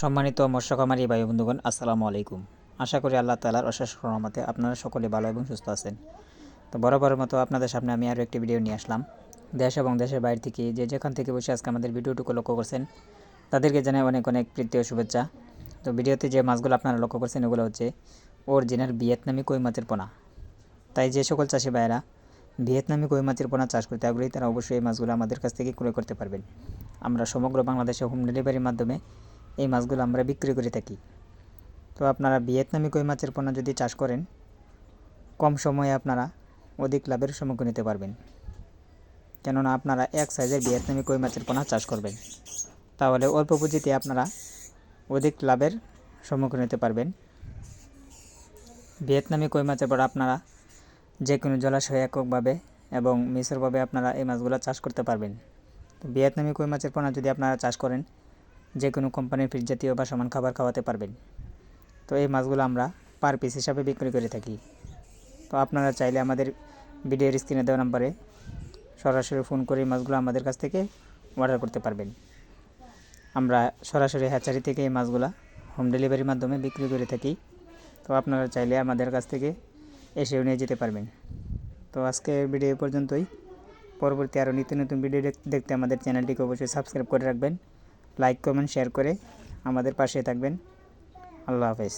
সম্মানিত মৎস্যকামারী ভাই বন্ধুগণ, আসসালামু আলাইকুম। আশা করি আল্লাহ তালার অশেষ রহমতে আপনারা সকলে ভালো এবং সুস্থ আছেন। তো বরাবরের মতো আপনাদের সামনে আমি আরও একটি ভিডিও নিয়ে আসলাম। দেশ এবং দেশের বাইরে থেকে যে যেখান থেকে বসে আজকে আমাদের ভিডিওটুকু লক্ষ্য করছেন, তাদেরকে জানাই অনেক অনেক প্রীতি ও শুভেচ্ছা। তো ভিডিওতে যে মাছগুলো আপনারা লক্ষ্য করছেন, এগুলো হচ্ছে ওর অরিজিনাল ভিয়েতনামি কই মাছের পোনা। তাই যে সকল চাষি ভাইয়েরা ভিয়েতনামি কই মাছের পোনা চাষ করতে আগ্রহী, তারা অবশ্যই এই মাছগুলো আমাদের কাছ থেকে ক্রয় করতে পারবেন। আমরা সমগ্র বাংলাদেশে হোম ডেলিভারির মাধ্যমে এই মাছগুলো আমরা বিক্রি করে থাকি। তো আপনারা ভিয়েতনামি কই মাছের পোনা যদি চাষ করেন, কম সময়ে আপনারা অধিক লাভের সম্মুখীন হতে পারবেন। কেননা আপনারা এক সাইজের ভিয়েতনামি কই মাছের পোনা চাষ করবেন। তাহলে অল্প পুঁজিতে আপনারা অধিক লাভের সম্মুখীন হতে পারবেন। ভিয়েতনামি কই মাছের পর আপনারা যে কোনো জলাশয়ে এককভাবে এবং মিশ্রভাবে আপনারা এই মাছগুলো চাষ করতে পারবেন। তো ভিয়েতনামি কই মাছের পোনা যদি আপনারা চাষ করেন যে কোনো কোম্পানির ফিড জাতীয় বা সমান খাবার খাওয়াতে পারবেন। তো এই মাছগুলো আমরা পার পিস হিসাবে বিক্রি করে থাকি। তো আপনারা চাইলে আমাদের ভিডিওর স্ক্রিনে দেওয়া নাম্বারে সরাসরি ফোন করে মাছগুলো আমাদের কাছ থেকে অর্ডার করতে পারবেন। আমরা সরাসরি হ্যাচারি থেকে এই মাছগুলো হোম ডেলিভারির মাধ্যমে বিক্রি করে থাকি। তো আপনারা চাইলে আমাদের কাছ থেকে এসেও নিয়ে যেতে পারবেন। তো আজকে ভিডিও পর্যন্তই। পরবর্তী আরও নিত্য নতুন ভিডিও দেখতে আমাদের চ্যানেলটিকে অবশ্যই সাবস্ক্রাইব করে রাখবেন। লাইক কমেন্ট শেয়ার করে আমাদের পাশে থাকবেন। আল্লাহ হাফেজ।